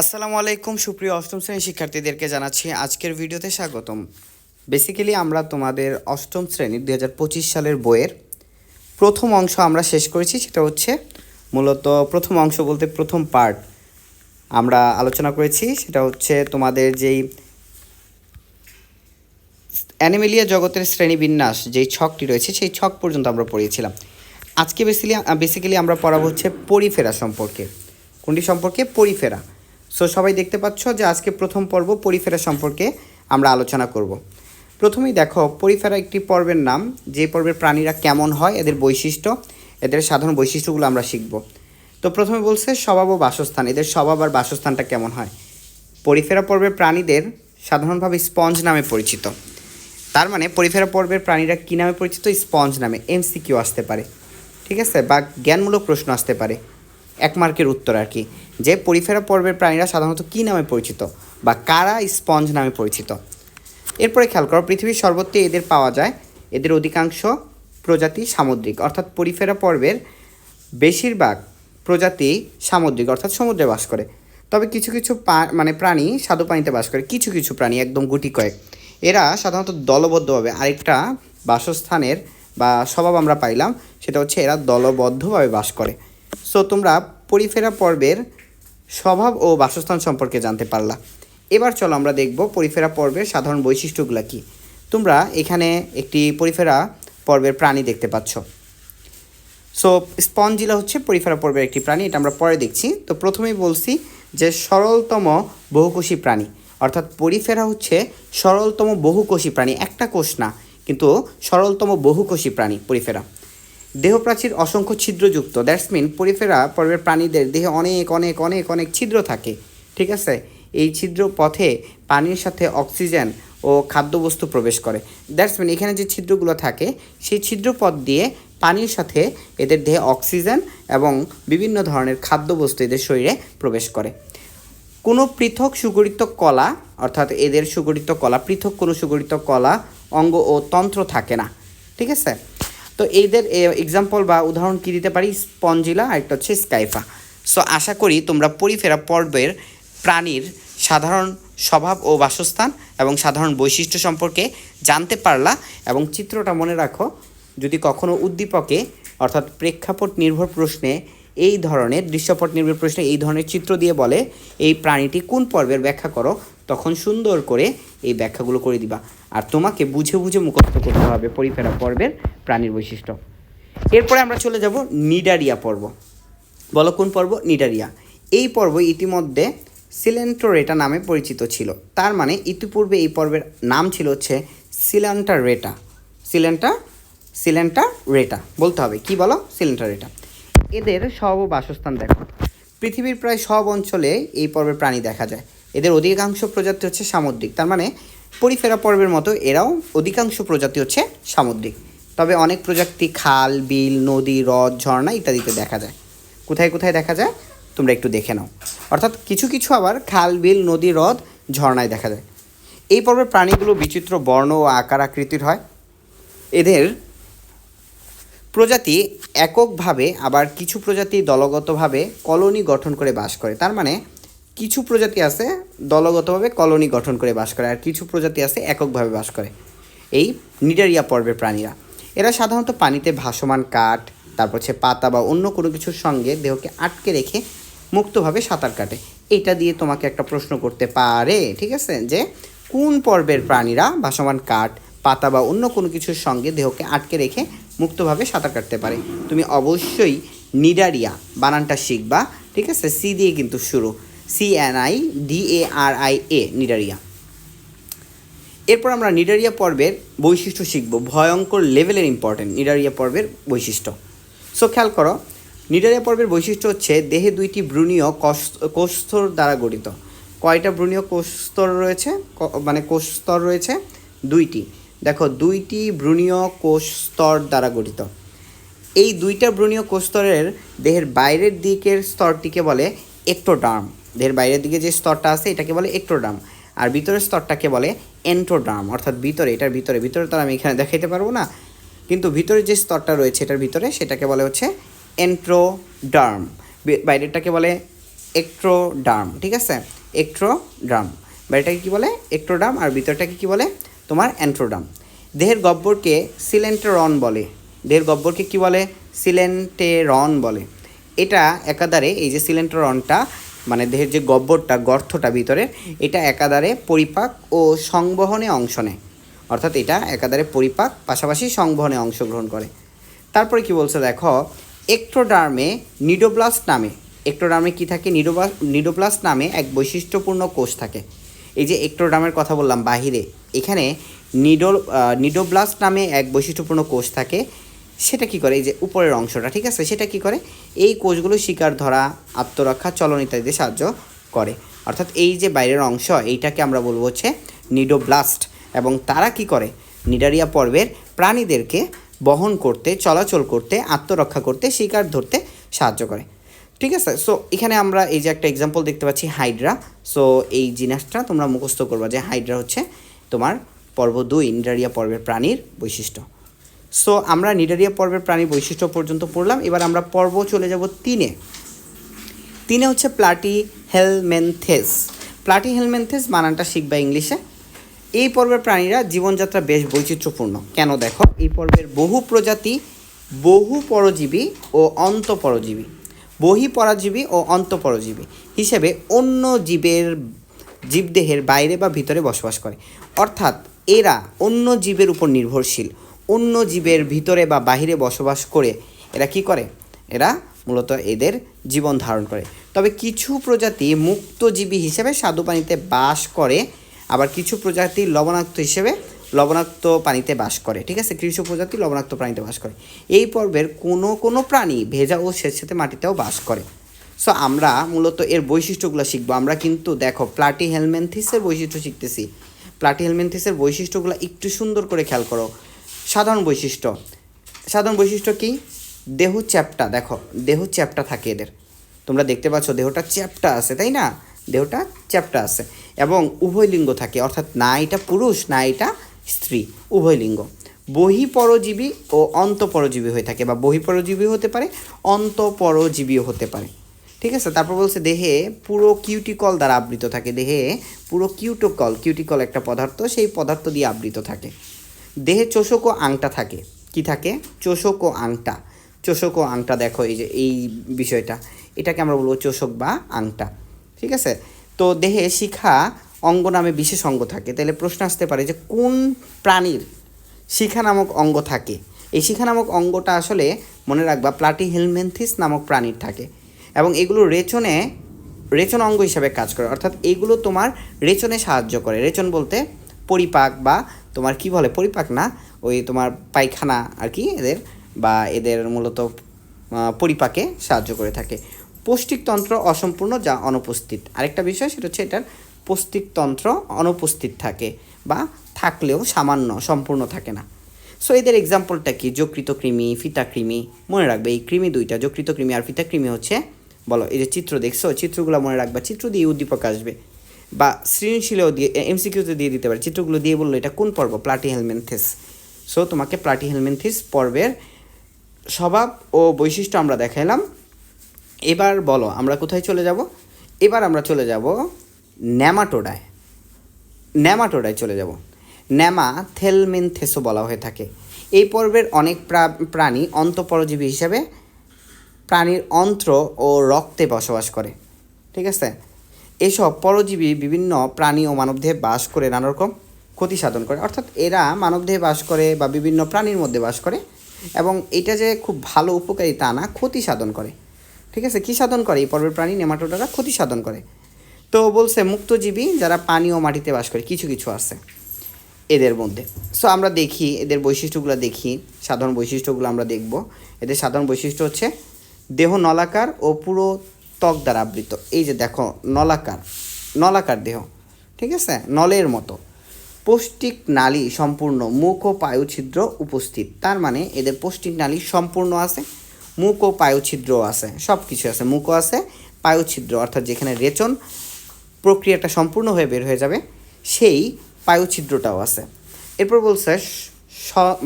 আসসালামু আলাইকুম, সুপ্রিয় অষ্টম শ্রেণির শিক্ষার্থীদেরকে জানাচ্ছি আজকের ভিডিওতে স্বাগতম। বেসিক্যালি আমরা তোমাদের অষ্টম শ্রেণির দুই হাজার পঁচিশ সালের বইয়ের প্রথম অংশ আমরা শেষ করেছি, সেটা হচ্ছে মূলত প্রথম অংশ বলতে প্রথম পার্ট আমরা আলোচনা করেছি, সেটা হচ্ছে তোমাদের যেই অ্যানিমেলিয়া জগতের শ্রেণীবিন্যাস, যেই ছকটি রয়েছে, সেই ছক পর্যন্ত আমরা পড়িয়েছিলাম। আজকে বেসিক্যালি বেসিক্যালি আমরা পড়াবো হচ্ছে পরিফেরা সম্পর্কে। কোনটি সম্পর্কে? পরিফেরা। সো সবাই দেখতে পাচ্ছ যে আজকে প্রথম পর্ব পরিফেরা সম্পর্কে আমরা আলোচনা করব। প্রথমেই দেখো, পরিফেরা একটি পর্বের নাম, যে পর্বের প্রাণীরা কেমন হয়, এদের বৈশিষ্ট্য, এদের সাধারণ বৈশিষ্ট্যগুলো আমরা শিখব। তো প্রথমে বলছে স্বভাব ও বাসস্থান, এদের স্বভাব আর বাসস্থানটা কেমন হয়? পরিফেরা পর্বের প্রাণীদের সাধারণভাবে স্পঞ্জ নামে পরিচিত। তার মানে পরিফেরা পর্বের প্রাণীরা কী নামে পরিচিত? স্পঞ্জ নামে, এমসিকিউ আসতে পারে। ঠিক আছে? বা জ্ঞানমূলক প্রশ্ন আসতে পারে। এক মার্কের উত্তর আর কি। যে পরিফেরা পর্বের প্রাণীরা সাধারণত কী নামে পরিচিত বা কারা স্পঞ্জ নামে পরিচিত? এরপরে খেয়াল করো, পৃথিবীর সর্বত্রে এদের পাওয়া যায়, এদের অধিকাংশ প্রজাতি সামুদ্রিক। অর্থাৎ পরিফেরা পর্বের বেশিরভাগ প্রজাতি সামুদ্রিক, অর্থাৎ সমুদ্রে বাস করে। তবে কিছু কিছু মানে প্রাণী স্বাদু পানিতে বাস করে, কিছু কিছু প্রাণী একদম গুটি কয়েক। এরা সাধারণত দলবদ্ধভাবে, আরেকটা বাসস্থানের বা স্বভাব আমরা পাইলাম, সেটা হচ্ছে এরা দলবদ্ধভাবে বাস করে। সো তোমরা পরিফেরা পর্বের স্বভাব ও বাসস্থান সম্পর্কে জানতে পারলা। এবার চলো আমরা দেখব পরিফেরা পর্বের সাধারণ বৈশিষ্ট্যগুলো কী। তোমরা এখানে একটি পরিফেরা পর্বের প্রাণী দেখতে পাচ্ছ। সো স্পঞ্জিলা হচ্ছে পরিফেরা পর্বের একটি প্রাণী, এটা আমরা পরে দেখছি। তো প্রথমেই বলছি যে সরলতম বহুকোষী প্রাণী, অর্থাৎ পরিফেরা হচ্ছে সরলতম বহুকোষী প্রাণী, একটা কোষ না, কিন্তু সরলতম বহুকোষী প্রাণী পরিফেরা। দেহপ্রাচীর অসংখ্য ছিদ্রযুক্ত। দ্যাটস মিন পরিফেরা পর্বের প্রাণীদের দেহে অনেক অনেক অনেক অনেক ছিদ্র থাকে। ঠিক আছে? এই ছিদ্র পথে পানির সাথে অক্সিজেন ও খাদ্যবস্তু প্রবেশ করে। দ্যাটস মিন এখানে যে ছিদ্রগুলো থাকে, সেই ছিদ্রপথ দিয়ে পানির সাথে এদের দেহে অক্সিজেন এবং বিভিন্ন ধরনের খাদ্যবস্তু এদের শরীরে প্রবেশ করে। কোনো পৃথক সুগঠিত কলা, অর্থাৎ এদের সুগরিত কলা, পৃথক কোনো সুগরিত কলা, অঙ্গ ও তন্ত্র থাকে না। ঠিক আছে? তো এদের এক্সাম্পল বা উদাহরণ কী দিতে পারি? স্পঞ্জিলা আর একটা হচ্ছে স্কাইফা। সো আশা করি তোমরা পরিফেরা পর্বের প্রাণীর সাধারণ স্বভাব ও বাসস্থান এবং সাধারণ বৈশিষ্ট্য সম্পর্কে জানতে পারলা এবং চিত্রটা মনে রাখো, যদি কখনো উদ্দীপকে, অর্থাৎ প্রেক্ষাপট নির্ভর প্রশ্নে এই ধরনের, দৃশ্যপট নির্ভর প্রশ্নে এই ধরনের চিত্র দিয়ে বলে, এই প্রাণীটি কোন পর্বের ব্যাখ্যা করো, তখন সুন্দর করে এই ব্যাখ্যাগুলো করে দিবা। আর তোমাকে বুঝে বুঝে মুখস্থ করতে হবে পরিফেরা পর্বের প্রাণীর বৈশিষ্ট্য। এরপরে আমরা চলে যাব নিডারিয়া পর্ব। বলো কোন পর্ব? নিডারিয়া। এই পর্ব ইতিমধ্যে সিলেন্টোরেটা নামে পরিচিত ছিল। তার মানে ইতিপূর্বে এই পর্বের নাম ছিল হচ্ছে সিলেন্টা রেটা সিলেন্টা সিলেন্টা রেটা বলতে হবে। কি বলো? সিলেন্টা রেটা এদের সব বাসস্থান দেখো। পৃথিবীর প্রায় সব অঞ্চলে এই পর্বের প্রাণী দেখা যায়। এদের অধিকাংশ প্রজাতি হচ্ছে সামুদ্রিক। তার মানে পরিফেরা পর্বের মতো এরাও অধিকাংশ প্রজাতি হচ্ছে সামুদ্রিক। তবে অনেক প্রজাতি খাল, বিল, নদী, হ্রদ, ঝর্ণা ইত্যাদিতে দেখা যায়। কোথায় কোথায় দেখা যায়? তোমরা একটু দেখে নাও। অর্থাৎ কিছু কিছু আবার খাল, বিল, নদী, হ্রদ, ঝর্ণায় দেখা যায়। এই পর্বের প্রাণীগুলো বিচিত্র বর্ণ ও আকার আকৃতির হয়। এদের প্রজাতি এককভাবে আবার কিছু প্রজাতি দলগতভাবে কলোনি গঠন করে বাস করে। তার মানে কিছু প্রজাতি আছে দলগতভাবে কলোনি গঠন করে বাস করে, আর কিছু প্রজাতি আছে এককভাবে বাস করে। এই নিডারিয়া পর্বের প্রাণীরা। এরা সাধারণত পানিতে ভাসমান কাঠ, তারপর হচ্ছে পাতা বা অন্য কোনো কিছুর সঙ্গে দেহকে আটকে রেখে মুক্তভাবে সাঁতার কাটে। এটা দিয়ে তোমাকে একটা প্রশ্ন করতে পারে, ঠিক আছে? যে কোন পর্বের প্রাণীরা ভাসমান কাঠ, পাতা বা অন্য কোনো কিছুর সঙ্গে দেহকে আটকে রেখে মুক্তভাবে সাঁতার কাটতে পারে? তুমি অবশ্যই নিডারিয়া, বানানটা শিখবা, ঠিক আছে? সি দিয়ে কিন্তু শুরু। C N I D A R I A Cnidaria. এরপর আমরা নিডারিয়া পর্বের বৈশিষ্ট্য শিখব। ভয়ঙ্কর লেভেলের ইম্পর্টেন্ট নিডারিয়া পর্বের বৈশিষ্ট্য। সো খেয়াল করো, নিডারিয়া পর্বের বৈশিষ্ট্য হচ্ছে দেহে দুইটি ব্রুনীয় কোষস্তর দ্বারা গঠিত। কয়টা ব্রুনীয় কোষস্তর রয়েছে? মানে কোষস্তর রয়েছে দুইটি। দেখো, দুইটি ব্রুনীয় কোষস্তর দ্বারা গঠিত। এই দুইটা ব্রুনীয় কোষস্তরের দেহের বাইরের দিকের স্তরটিকে বলে একটোডার্ম দেহের বাইরের দিকে যে স্তরটা আছে, এটাকে বলে একটোডার্ম আর ভিতরের স্তরটাকে বলে এন্টোডার্ম অর্থাৎ ভিতরে, এটার ভিতরে। ভিতরে তো আমি এখানে দেখাইতে পারব না। কিন্তু ভিতরে যে স্তরটা রয়েছে, এটার ভিতরে সেটাকে বলে হচ্ছে এন্ট্রোডার্ম বাইরেরটাকে বলে এক্ট্রোডার্ম ঠিক আছে? এক্ট্রোডার্ম বাইরেটাকে কী বলে? এক্ট্রোডার্ম আর ভিতরটাকে কী বলে? তোমার অ্যান্ট্রোডার্ম দেহের গব্বরকে সিলেন্টেরন বলে। দেহের গব্বরকে কী বলে? সিলেন্টেরন বলে। এটা একাধারে এই যে সিলেন্টেরনটা মানে দেহের যে গব্বরটা, গর্তটা ভিতরে, এটা একাধারে পরিপাক ও সংবহনে অংশ নেয়। অর্থাৎ এটা একাধারে পরিপাক, পাশাপাশি সংবহনে অংশগ্রহণ করে। তারপরে কি বলছে দেখো এক্ট্রোডার্মে নিডোব্লাস্ট নামে। এক্ট্রোডার্মে কি থাকে? নিডোবা নিডোপ্লাস্ট নামে এক বৈশিষ্ট্যপূর্ণ কোষ থাকে। এই যে এক্ট্রোডার্মের কথা বললাম বাহিরে, এখানে নিডো নিডোব্লাস্ট নামে এক বৈশিষ্ট্যপূর্ণ কোষ থাকে। সেটা কি করে? এই যে উপরের অংশটা, ঠিক আছে? সেটা কি করে? এই কোষগুলো শিকার ধরা, আত্মরক্ষা, চলন ইত্যাদিতে সাহায্য করে। অর্থাৎ এই যে বাইরের অংশ, এইটাকে আমরা বলব হচ্ছে নিডোব্লাস্ট। এবং তারা কি করে? নিডারিয়া পর্বের প্রাণীদেরকে বহন করতে, চলাচল করতে, আত্মরক্ষা করতে, শিকার ধরতে সাহায্য করে। ঠিক আছে? সো এখানে আমরা এই যে একটা এক্সাম্পল দেখতে পাচ্ছি, হাইড্রা। সো এই জিনিসটা তোমরা মুখস্থ করবা যে হাইড্রা হচ্ছে তোমার পর্ব দুই, নিডারিয়া পর্বের প্রাণীর বৈশিষ্ট্য। সো আমরা নিডারিয়া পর্বের প্রাণী বৈশিষ্ট্য পর্যন্ত পড়লাম। এবার আমরা পর্ব চলে যাব তিনে। তিনে হচ্ছে প্লাটি হেলমেন্থেস। প্লাটি হেলমেন্থেস বানানটা শিখবা ইংলিশে। এই পর্বের প্রাণীরা জীবনযাত্রা বেশ বৈচিত্র্যপূর্ণ। কেন দেখো? এই পর্বের বহু প্রজাতি বহু পরজীবী ও অন্তঃপরজীবী। বহি পরাজীবী ও অন্তঃপরজীবী হিসেবে অন্য জীবের জীবদেহের বাইরে বা ভিতরে বসবাস করে। অর্থাৎ এরা অন্য জীবের উপর নির্ভরশীল। অন্য জীবের ভিতরে বা বাহিরে বসবাস করে এরা কি করে? এরা মূলত এদের জীবন ধারণ করে। তবে কিছু প্রজাতি মুক্তজীবী হিসেবে স্বাদু পানিতে বাস করে, আবার কিছু প্রজাতি লবণাক্ত হিসেবে লবণাক্ত পানিতে বাস করে। ঠিক আছে? কিছু প্রজাতি লবণাক্ত প্রাণীতে বাস করে। এই পর্বের কোনো কোনো প্রাণী ভেজা ও স্বেচ্ছাতে মাটিতেও বাস করে। সো আমরা মূলত এর বৈশিষ্ট্যগুলো শিখব। আমরা কিন্তু দেখো প্লাটি হেলমেন্থিসের বৈশিষ্ট্য শিখতেছি। প্লাটি হেলমেন্থিসের বৈশিষ্ট্যগুলো একটু সুন্দর করে খেয়াল করো। সাধারণ বৈশিষ্ট্য। সাধারণ বৈশিষ্ট্য কি? দেহ চ্যাপটা, দেখো, দেহ চ্যাপটা থাকে এদের। তোমরা দেখতে পাচ্ছ দেহটা চ্যাপটা আছে, তাই না? দেহটা চ্যাপটা আছে। এবং উভয় লিঙ্গ থাকে, অর্থাৎ না এটা পুরুষ, না এটা স্ত্রী, উভয় লিঙ্গ। বহিপরজীবী ও অন্তঃপরজীবী হয়ে থাকে, বা বহিপরজীবী হতে পারে, অন্তঃপরজীবীও হতে পারে। ঠিক আছে? তারপর বলছে দেহে পুরো কিউটিকল দ্বারা আবৃত থাকে। দেহে পুরো কিউটোকল কিউটিকল একটা পদার্থ, সেই পদার্থ দিয়ে আবৃত থাকে। দেহে চোষক ও আংটা থাকে। কি থাকে? চোষক ও আংটা। চোষক ও আংটা দেখো, এই যে, এই বিষয়টা। এটাকে আমরা বলব চোষক বা আংটা। ঠিক আছে? তো দেহে শিখা অঙ্গ নামে বিশেষ অঙ্গ থাকে। তাহলে প্রশ্ন আসতে পারে যে কোন প্রাণীর শিখা নামক অঙ্গ থাকে? এই শিখা নামক অঙ্গটা আসলে মনে রাখবা প্লাটি হেলমেন্থিস নামক প্রাণীর থাকে। এবং এগুলো রেচনে, রেচন অঙ্গ হিসাবে কাজ করে। অর্থাৎ এগুলো তোমার রেচনে সাহায্য করে। রেচন বলতে পরিপাক বা তোমার কি বলে, পরিপাক না? ওই তোমার পায়খানা আর কি এদের, বা এদের মূলত পরিপাকে সাহায্য করে থাকে। পৌষ্টিকতন্ত্র অসম্পূর্ণ যা অনুপস্থিত। আরেকটা বিষয় সেটা হচ্ছে এটার পৌষ্টিকতন্ত্র অনুপস্থিত থাকে, বা থাকলেও সামান্য, সম্পূর্ণ থাকে না। সো এদের এক্সাম্পলটা কি? যকৃত কৃমি, ফিতা কৃমি, মনে রাখবে, এই কৃমি দুইটা, যকৃত কৃমি আর ফিতা কৃমি হচ্ছে, বলো, এই যে চিত্র দেখছ, চিত্রগুলো মনে রাখবা, চিত্র দিয়ে উদ্দীপক আসবে। বা সৃজনশীলেও দিয়ে এমসিকিউতে দিয়ে দিতে পারে। চিত্রগুলো দিয়ে বলল, এটা কোন পর্ব? প্লাটি হেলমেন্থিস সো তোমাকে প্লাটি হেলমেন্থিস পর্বের স্বভাব ও বৈশিষ্ট্য আমরা দেখাইলাম। এবার বলো, আমরা কোথায় চলে যাব? এবার আমরা চলে যাব ন্যামাটোডায় ন্যামাটোডায় চলে যাব। ন্যামা থেলমেনথেসও বলা হয়ে থাকে। এই পর্বের অনেক প্রা- প্রাণী অন্তঃপরজীবী হিসাবে প্রাণীর অন্ত্র ও রক্তে বসবাস করে। ঠিক আছে? এসব পরজীবী বিভিন্ন প্রাণী ও মানবদেহে বাস করে নানা রকম ক্ষতি সাধন করে। অর্থাৎ এরা মানবদেহে বাস করে বা বিভিন্ন প্রাণীর মধ্যে বাস করে এবং এটা যে খুব ভালো উপকারী তা না, ক্ষতি সাধন করে। ঠিক আছে? কী সাধন করে? এই পর্বের প্রাণী, নেমাটোডারা ক্ষতি সাধন করে। তো বলছে মুক্তজীবী যারা পানি ও মাটিতে বাস করে, কিছু কিছু আছে এদের মধ্যে। সো আমরা দেখি, এদের বৈশিষ্ট্যগুলো দেখি, সাধারণ বৈশিষ্ট্যগুলো আমরা দেখব। এদের সাধারণ বৈশিষ্ট্য হচ্ছে দেহ নলাকার ও পুরো ত্বক দ্বারা আবৃত। এই যে দেখো, নলাকার নলাকার দেহ, ঠিক আছে? নলের মতো। পৌষ্টিক নালী সম্পূর্ণ মুখ ও পায়ু ছিদ্র উপস্থিত। তার মানে এদের পৌষ্টিক নালী সম্পূর্ণ আছে মুখ ও পায়ু ছিদ্রও আছে সব কিছু আছে, মুখও আছে পায়ু ছিদ্র অর্থাৎ যেখানে রেচন প্রক্রিয়াটা সম্পূর্ণ হয়ে বের হয়ে যাবে, সেই পায়ুছিদ্রটাও আছে। এরপর বলছে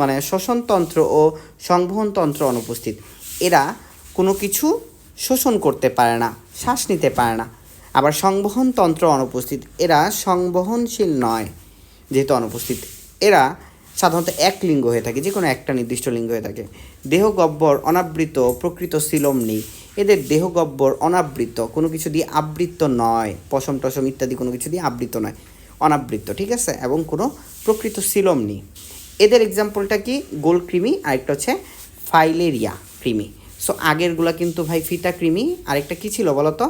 মানে শ্বসনতন্ত্র ও সংবহনতন্ত্র অনুপস্থিত। এরা কোনো কিছু শোষণ করতে পারে না, শ্বাস নিতে পারে না। আবার সংবহন তন্ত্র অনুপস্থিত, এরা সংবহনশীল নয়। যেহেতু অনুপস্থিত, এরা সাধারণত এক লিঙ্গ হয়ে থাকে যে কোনো একটা নির্দিষ্ট লিঙ্গ হয়ে থাকে। দেহ গব্বর, অনাবৃত, প্রকৃত সিলম নেই এদের দেহ গব্বর, অনাবৃত, কোনো কিছু দিয়ে আবৃত নয়। পশম টসম ইত্যাদি কোনো কিছু দিয়ে আবৃত নয়। অনাবৃত, ঠিক আছে? এবং কোনো প্রকৃত সিলম নেই এদের এক্সাম্পলটা কি? গোল কৃমি আরেকটা হচ্ছে ফাইলেরিয়া কৃমি। সো আগেরগুলা কিন্তু ভাই ফিতা কৃমি আরেকটা কি ছিল বলতো?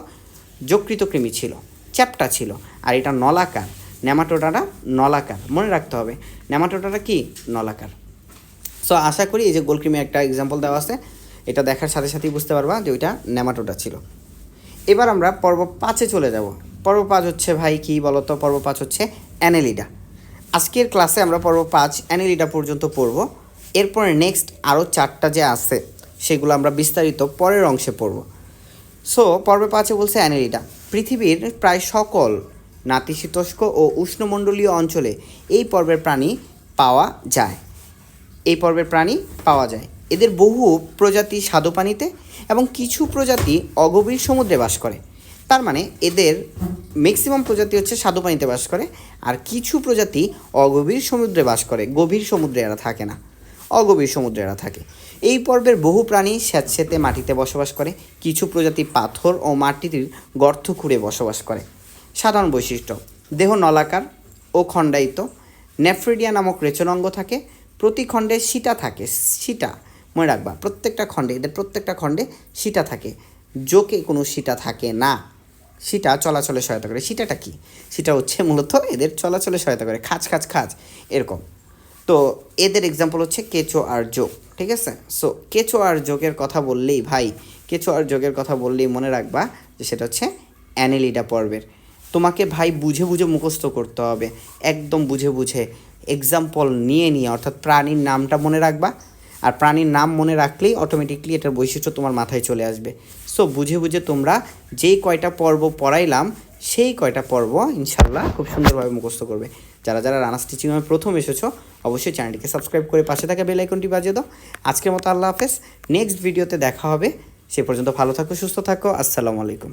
যকৃত কৃমি ছিল, চ্যাপটা ছিল, আর এটা নলাকার, নেমাটোডাটা নলাকার, মনে রাখতে হবে। নেমাটোডাটা কি? নলাকার। সো আশা করি এই যে গোলক্রিমে একটা এক্সাম্পল দেওয়া আছে, এটা দেখার সাথে সাথেই বুঝতে পারবা যে ওইটা নেমাটোডা ছিল। এবার আমরা পর্ব পাঁচে চলে যাব। পর্ব পাঁচ হচ্ছে ভাই কি বলতো? পর্ব পাঁচ হচ্ছে অ্যানেলিডা। আজকের ক্লাসে আমরা পর্ব পাঁচ অ্যানেলিডা পর্যন্ত পড়ব। এরপরে নেক্সট আরও চারটা যে আছে সেগুলো আমরা বিস্তারিত পরের অংশে পড়ব। সো পর্বে পাঁচে বলছে অ্যানেলিডা। পৃথিবীর প্রায় সকল নাতিশীতোষ্ণ ও উষ্ণমণ্ডলীয় অঞ্চলে এই পর্বের প্রাণী পাওয়া যায়। এই পর্বের প্রাণী পাওয়া যায়। এদের বহু প্রজাতি স্বাদু পানিতে এবং কিছু প্রজাতি অগভীর সমুদ্রে বাস করে। তার মানে এদের ম্যাক্সিমাম প্রজাতি হচ্ছে স্বাদু পানিতে বাস করে আর কিছু প্রজাতি অগভীর সমুদ্রে বাস করে। গভীর সমুদ্রে এরা থাকে না। অগভীর সমুদ্রে এরা থাকে। এই পর্বের বহু প্রাণী স্যাঁতস্যাঁতে মাটিতে বসবাস করে, কিছু প্রজাতি পাথর ও মাটির গর্ত খুঁড়ে বসবাস করে। সাধারণ বৈশিষ্ট্য, দেহ নলাকার ও খণ্ডায়িত, নেফ্রিডিয়া নামক রেচনাঙ্গ থাকে, প্রতি খণ্ডে সিটা থাকে, সিটা, মনে রাখবা, প্রত্যেকটা খণ্ডে এদের প্রত্যেকটা খণ্ডে সিটা থাকে, জোকে কোনো সিটা থাকে না। সিটা চলাচলে সহায়তা করে, সিটাটা কি? সিটা হচ্ছে মূলত এদের চলাচলে সহায়তা করে, খাচ খাচ খাচ, এরকম। তো এদের এক্সাম্পল হচ্ছে কেচো আর যোগ ঠিক আছে? সো কেচো আর যোগের কথা বললেই, ভাই, কেচো আর যোগের কথা বললেই মনে রাখবা যে সেটা হচ্ছে অ্যানেলিডা পর্বের। তোমাকে ভাই বুঝে বুঝে মুখস্থ করতে হবে, একদম বুঝে বুঝে এক্সাম্পল নিয়ে নিয়ে, অর্থাৎ প্রাণীর নামটা মনে রাখবা, আর প্রাণীর নাম মনে রাখলেই অটোমেটিকলি এটার বৈশিষ্ট্য তোমার মাথায় চলে আসবে। সো বুঝে বুঝে তোমরা যেই কয়টা পর্ব পড়াইলাম সেই কয়টা পর্ব ইনশাল্লাহ খুব সুন্দরভাবে মুখস্থ করবে। যারা যারা রানা স্টিচিং আমি প্রথম এসেছ, অবশ্যই চ্যানেলটিকে সাবস্ক্রাইব করে পাশে থাকা বেল আইকনটি বাজিয়ে দাও। আজকের মতো আল্লাহ হাফেজ। নেক্সট ভিডিওতে দেখা হবে। সে পর্যন্ত ভালো থাকো, সুস্থ থাকো। আসসালামু আলাইকুম।